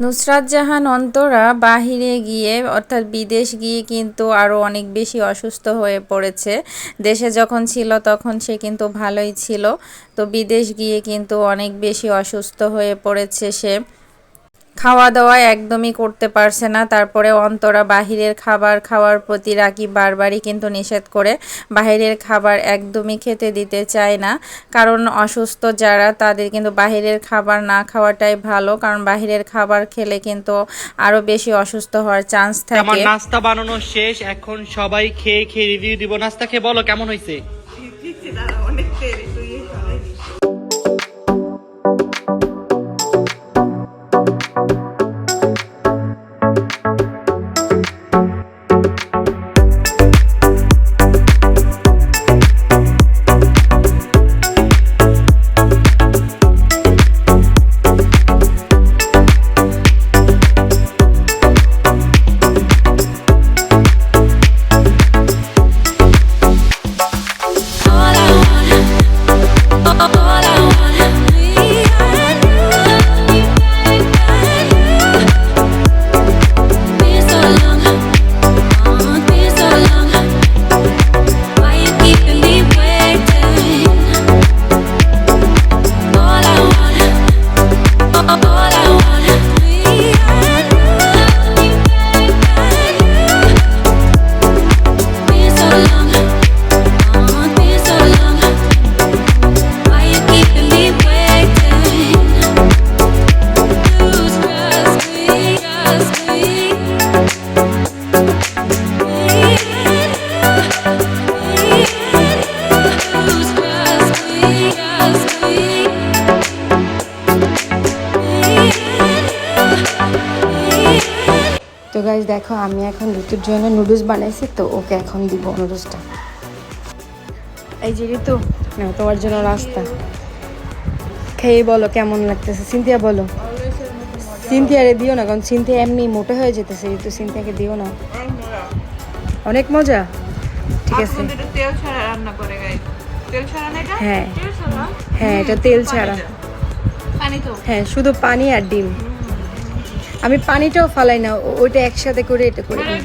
নুসরাত জাহান অন্তরা বাহিরে গিয়ে, অর্থাৎ বিদেশ গিয়ে কিন্তু আরও অনেক বেশি অসুস্থ হয়ে পড়েছে। দেশে যখন ছিল তখন সে কিন্তু ভালোই ছিল। তো বিদেশ গিয়ে কিন্তু অনেক বেশি অসুস্থ হয়ে পড়েছে সে। খাওয়া দাওয়া একদমই করতে পারছে না। তারপরে অন্তরা বাহিরের খাবার খাওয়ার প্রতি রাখি বারবারই কিন্তু নিষেধ করে। বাহিরের খাবার একদমই খেতে দিতে চায় না। কারণ অসুস্থ যারা তাদের কিন্তু বাহিরের খাবার না খাওয়াটাই ভালো। কারণ বাহিরের খাবার খেলে কিন্তু আরও বেশি অসুস্থ হওয়ার চান্স আমার থাকে। নাস্তা বানানো শেষ এখন সবাই খেয়ে খেয়ে রিভিউ দিব। নাস্তা খেয়ে বলো কেমন হয়েছে গাইজ দেখো আমি এখন ঋতুর জন্য নুডলস বানাইছি তো ওকে এখন দিব নুডলসটা এই যে ঋতু না তোমার জন্য রাস্তা। খেয়ে বলো কেমন লাগতেছে? সিনথিয়া বলো। সিনথিয়ারে দিও না কারণ সিনথিয়া এমনি মোটা হয়ে যেতেছে। ঋতু সিনথিয়াকে দিও না। অনেক মজা। ঠিক আছে। তেল ছাড়া রান্না করে তেল ছাড়া না এটা? হ্যাঁ। হ্যাঁ এটা তেল ছাড়া। পানি তো। হ্যাঁ শুধু পানি আর ডিম। আমি পানিটাও ফালাই না ও- ওইটা একসাথে করে এটা করে মানে হয়ে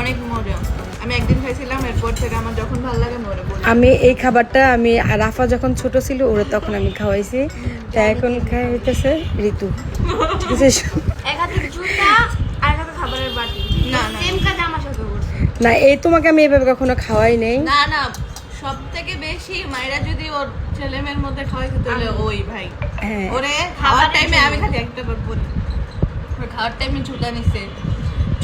অনেক মজা। আমি একদিন খাইছিলাম এরপর থেকে আমার যখন ভালো লাগে মনে পড়ে আমি এই খাবারটা আমি রাফা যখন ছোট ছিল ওরা তখন আমি খাওয়াইছি। তা এখন ঋতু। ঠিক আছে? এক হাতে খাবারের না না। সেম কাজ আমার সাথে করছে। না এই তোমাকে আমি এভাবে কখনো খাওয়াই নেই। না না থেকে বেশি মায়েরা যদি ওর ছেলে মেয়ের মধ্যে তাহলে ওই ভাই। হ্যাঁ। ওরে খাওয়ার টাইমে আমি খালি একটা বার বলি। খাওয়ার টাইমে জুতা নিছে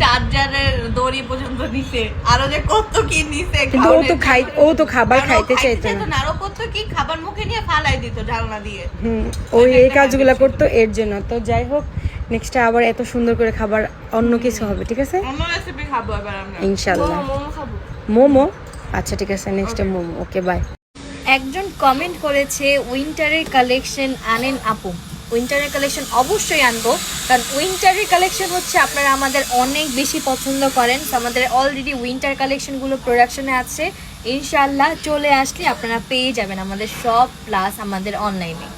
চার্জারের দড়ি পর্যন্ত নিছে আরও যে কত কি নিছে ও তো খাই ও তো খাবার খাইতে চাইতো চাইতো না। না আরও কত কি খাবার মুখে নিয়ে ফালাই দিত জানলা দিয়ে। হুম ওই এই কাজগুলো করতো এর জন্য। তো যাই হোক নেক্সট আবার এত সুন্দর করে খাবার অন্য কিছু হবে ঠিক আছে? অন্য রেসিপি খাব এবার আমরা। ইনশাল্লাহ। মোমো খাব। মোমো? আচ্ছা ঠিক আছে নেক্সট মোমো। ওকে বাই একজন কমেন্ট করেছে উইন্টারের কালেকশন আনেন আপু। উইন্টারের কালেকশন অবশ্যই আনব, কারণ উইন্টারের কালেকশন হচ্ছে আপনারা আমাদের অনেক বেশি পছন্দ করেন। আমাদের অলরেডি উইন্টার কালেকশনগুলো প্রোডাকশনে আছে। ইনশাল্লাহ চলে আসলে আপনারা পেয়ে যাবেন আমাদের সব প্লাস আমাদের অনলাইনে